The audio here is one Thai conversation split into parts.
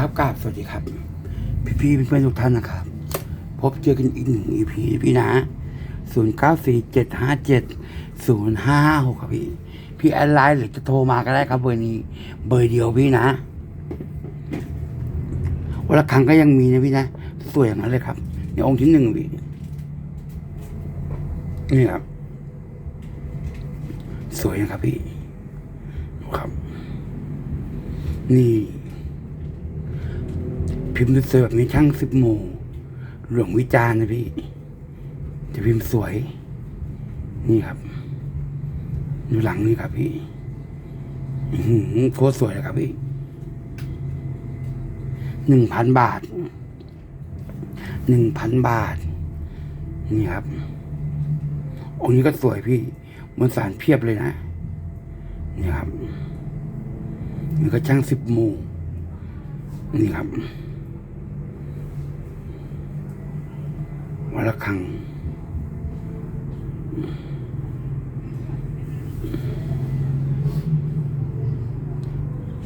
ครับกราบสวัสดีครับ พี่พี่ๆเพื่อนๆทุกท่านนะครับ พบเจอกันอีกหนึ่ง EP พี่นะศูนย์เก้าสี่เจ็ดห้าเจ็ดศูนย์ห้าหกครับพี่ พี่แอดไลน์หรือจะโทรมาก็ได้ครับ เบอร์นี้ เบอร์เดียวพี่นะวันละครั้งก็ยังมีนะพี่นะสวยอย่างนั้นเลยครับในองค์ที่หนึ่งพี่นี่ครับ สวยนะครับพี่ครับ นี่ พิมพ์สวยแบบนี้ช่างสิบโมงหลวงวิจารณ์นะพี่ จะพิมพ์สวย นี่ครับดูหลังนี่ครับพี่โคตรสวยเลยครับพี่หนึ่งพันบาทหนึ่งพันบาท นี่ครับองค์นี้ก็สวยพี่มวลสารเพียบเลยนะ นี่ครับนี่ก็ช่างสิบโมงนี่ครับ วันละครั้ง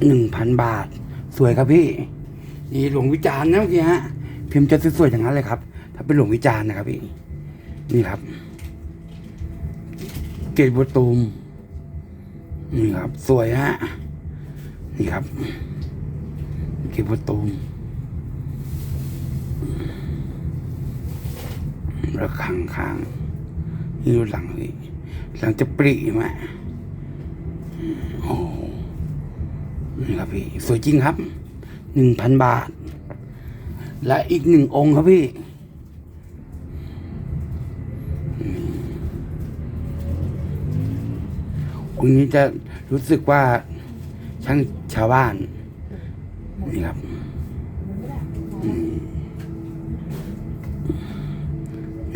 หนึ่งพันบาท สวยครับพี่นี่หลวงวิจารณ์นะเมื่อกี้ฮะพิมพ์จะสวยๆอย่างนั้นเลยครับ ถ้าเป็นหลวงวิจารณ์นะครับพี่นี่ครับ เกตบัวตูมนี่ครับ สวยฮะนี่ครับเกตบัวตูม แล้วข้างข้างนี่ดูหลังเลยหลังจะปรีไหมโอ้นี่ครับพี่ สวยจริงครับหนึ่งพันบาท และอีกหนึ่งองค์ครับพี่องค์นี้จะรู้สึกว่าช่างชาวบ้าน นี่ครับ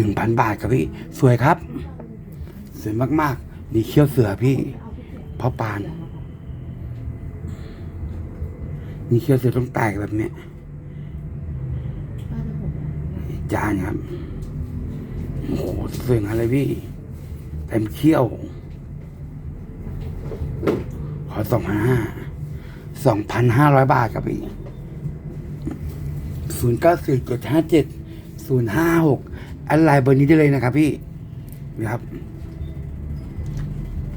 หนึ่งพันบาทครับพี่ สวยครับ สวยมากๆนี่เขี้ยวเสือพี่พ่อปานนี่เขี้ยวเสือต้องแตกแบบเนี้ยจานครับโอ้โหสวยงามเลยพี่เต็มเขี้ยว ขอสองพันห้าสองพันห้าร้อยบาทครับพี่ศูนย์เก้าสี่เจ็ดห้าเจ็ดศูนย์ห้าหก อันไลน์เบอร์นี้ได้เลยนะครับ พี่นะครับ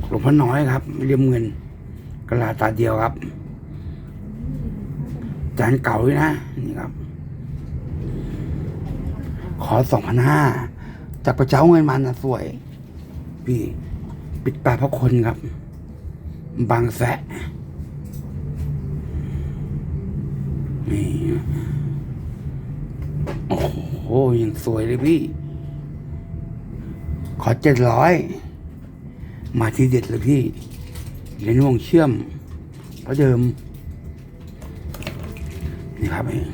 หลวงพ่อน้อยครับเรียมเงินกระลาตาเดียวครับจานเก่าด้วยนะนี่ครับ ขอสองพันห้าจากประเจ้าเงินมันนะสวย พี่ ปิดปากพระคนครับ บางแสะนี่โอ้โหยังสวยเลยพี่ ขอเจ็ดร้อยมาทีเด็ดเลยพี่เหรียญวงเชื่อมเพราะเดิม นี่ครับเอง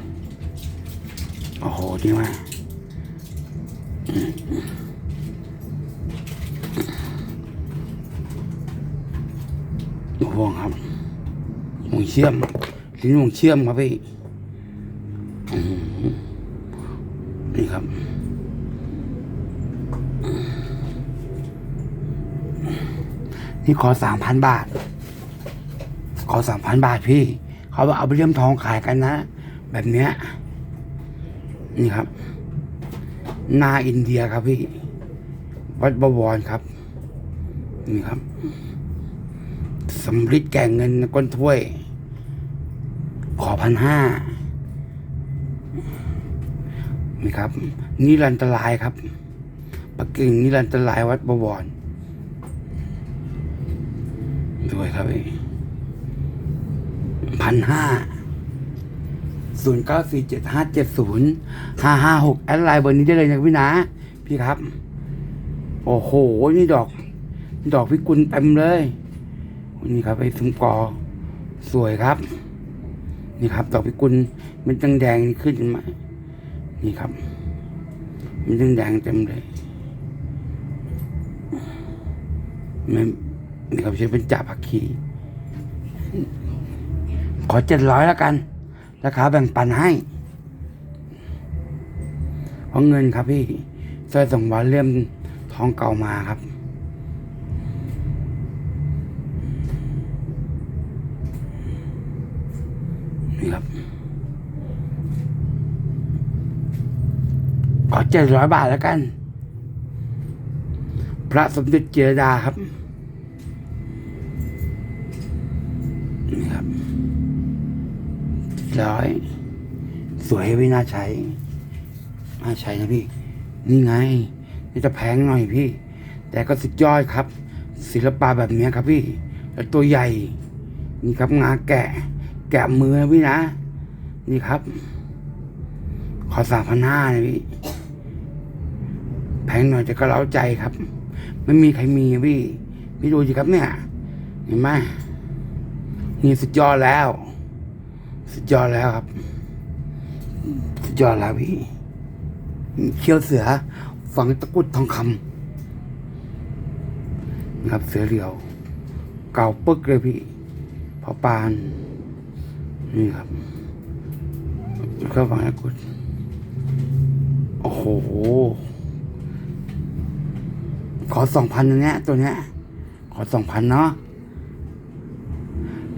โอ้โหจริงไหมห่วงครับห่วงเชื่อมลิ้นห่วงเชื่อมครับพี่อื้อหือนี่ครับ นี่ขอสามพันบาท ขอสามพันบาทพี่ เขาว่าเอาไปเลี่ยมทองขายกันนะ แบบเนี้ย นี่ครับ นาอินเดียครับพี่ วัดบวรครับ นี่ครับสำริดแก่งเงินก้นถ้วย ขอพันห้านี่ครับนิรันตรายครับปักกิ่งนิรันตรายวัดบวร ด้วยครับพันห้าศูนย์เก้าสี่เจ็ดห้าเจ็ดศูนย์ห้าห้าหกแอดไลน์เบอร์นี้ได้เลยนะพี่นะ พี่ครับ โอ้โห นี่ดอก ดอกพิกุลเต็มเลย นี่ครับไอ้สุมกอ สวยครับ นี่ครับ ดอกพิกุลมันจังแดงขึ้นมานี่ครับ มันจังแดงเต็มเลยมัน นี่ครับชื่อเป็นจ่าพักคีขอเจ็ดร้อยแล้วกัน ราคาแบ่งปันให้ เพราะเงินครับพี่ใส่สองวันเลี่ยมทองเก่ามาครับ นี่ครับ ขอเจ็ดร้อยบาทแล้วกัน พระสมเด็จเจรดาครับ ร้อย สวยไม่น่าใช้ น่าใช้นะพี่ นี่ไง นี่จะแพงหน่อยพี่ แต่ก็สุดยอดครับ ศิลปะแบบนี้ครับพี่ แล้วตัวใหญ่ นี่ครับงาแกะ แกะมือพี่นะ นี่ครับ ขอสามพันห้านะพี่ แพงหน่อยแต่ก็เล้าใจครับ ไม่มีใครมีพี่ พี่ดูสิครับเนี่ย เห็นไหมนี่สุดยอดแล้ว สุดยอดแล้วครับ สุดยอดแล้วพี่เขี้ยวเสือ ฝังตะกรุดทองคำนะครับเสือเหลียว เก่าปึ๊กเลยพี่พอปาน นี่ครับแล้วก็ฝังตะกรุด โอ้โห ขอสองพันตัวเนี้ยตัวเนี้ย ขอสองพันเนาะ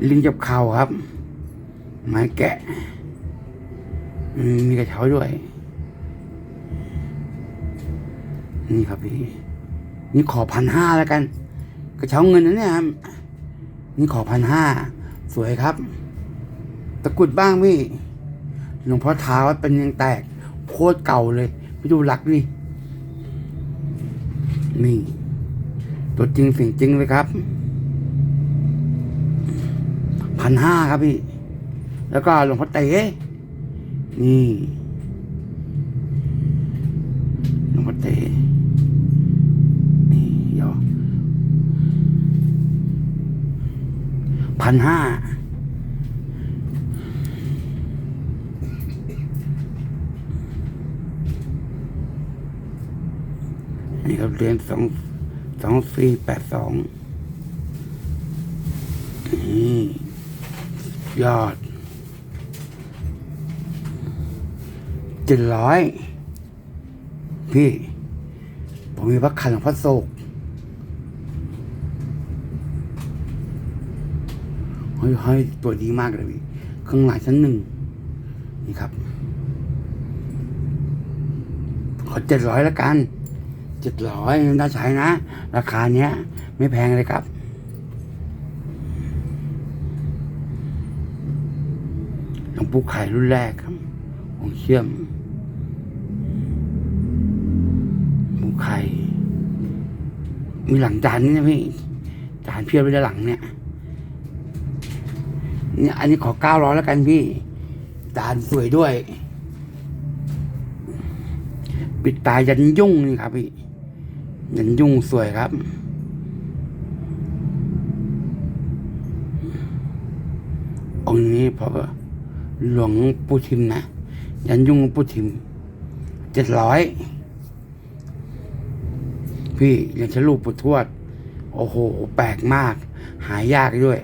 ลิงจับเข่าครับ ไม้แกะมีกระเช้าด้วย นี่ครับพี่ นี่ขอพันห้าแล้วกัน กระเช้าเงินนะเนี่ยครับ นี่ขอพันห้า สวยครับ ตะกรุดบ้างพี่ หลวงพ่อเท้าเป็นยังแตก โคตรเก่าเลย ไปดูหลักนี่ นี่ ตัวจริงเสิ่งจริงเลยครับ พันห้าครับพี่ แล้วก็หลวงพ่อเต๋นี่หลวงพ่อเต๋นี่ยอพันห้านี่ครับเรียญสองสองสี่แปดสองนี่ยอด เจ็ดร้อยพี่ ผมมีพระคันของพระโศกห้อยห้ยตัวดีมากเลยพี่เครื่องหมายชั้นหนึ่งนี่ครับ ขอเจ็ดร้อยแล้วกันเจ็ดร้อยน่าใช้นะ ราคาเนี้ย ไม่แพงเลยครับ หลวงปู่ไข่รุ่นแรกครับของเชื่อม ไข่มีหลังจานนี่นะพี่จานเพียบไปด้านหลังเนี่ยเนี่ยอันนี้ขอเก้าร้อยแล้วกันพี่จานสวยด้วย ปิดตายันยุ่งนี่ครับพี่ยันยุ่งสวยครับองค์นี้พอหลวงปู่ทิมนะยันยุ่งหลวงปู่ทิมเจ็ดร้อย พี่ยังจะลูกปู่ทวด โอ้โห แปลกมาก หายากด้วย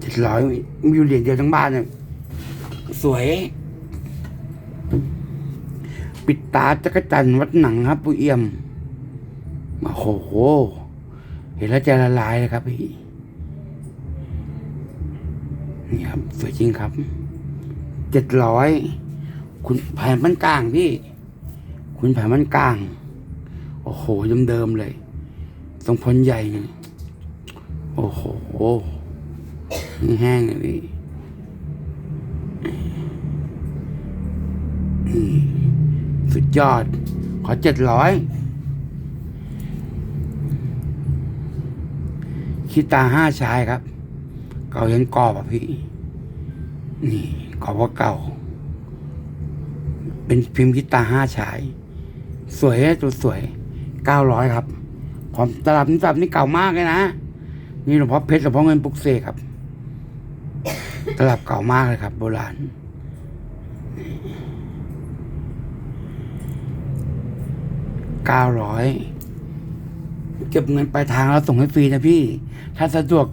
เจ็ดร้อยมีอยู่เหรียญเดียวทั้งบ้านเลยสวย ปิดตาจักรจันวัดหนังครับปุ้เอี่ยมโอ้โห เห็นแล้วใจละลายเลยครับพี่นี่ครับสวยจริงครับ เจ็ดร้อย คุณแผ่นมันกลางพี่ คุณแผ่นมันกลาง โอ้โหเดิมๆเลยทรงพลใหญ่เนี่โอ้โหนี่แห้งเลยนี่สุดยอด ขอเจ็ดร้อยคิดตาห้าชายครับ เก่ายันกรอบอะพี่ นี่กรอบว่าเก่า เป็นพิมพ์คิดตาห้าชาย สวยนะตัวสวยเก้าร้อยครับ ความตลับนิสับนี่เก่ามากเลยนะนี่หลวงพ่อเพชรหลวงพ่อเงินปุกเสกครับ ตลับเก่ามากเลยครับ โบราณเก้าร้อยเก็บเงินปลายทางเราส่งให้ฟรีนะพี่ ถ้าสะดวก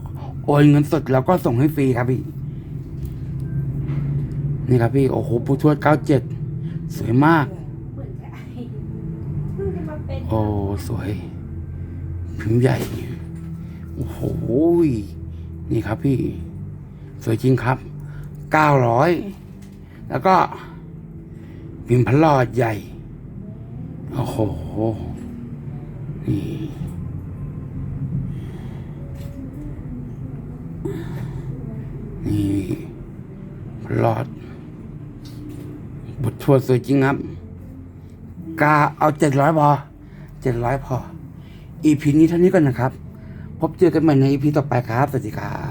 โอนเงินสดเราก็ส่งให้ฟรีครับพี่ นี่ครับพี่ โอ้โหผู้ทวดเก้าเจ็ดสวยมาก โอ้ สวยพิมใหญ่ โอ้โห นี่ครับพี่ สวยจริงครับ เก้าร้อย แล้วก็พิมพ์พระหลอดใหญ่ โอ้โห นี่นี่พระหลอดบททวดสวยจริงครับ กาเอาเจ็ดร้อยพอเจ็ดร้อยพออีพีนี้เท่านี้ก่อนนะครับ พบเจอกันใหม่ในอีพีต่อไปครับ สวัสดีครับ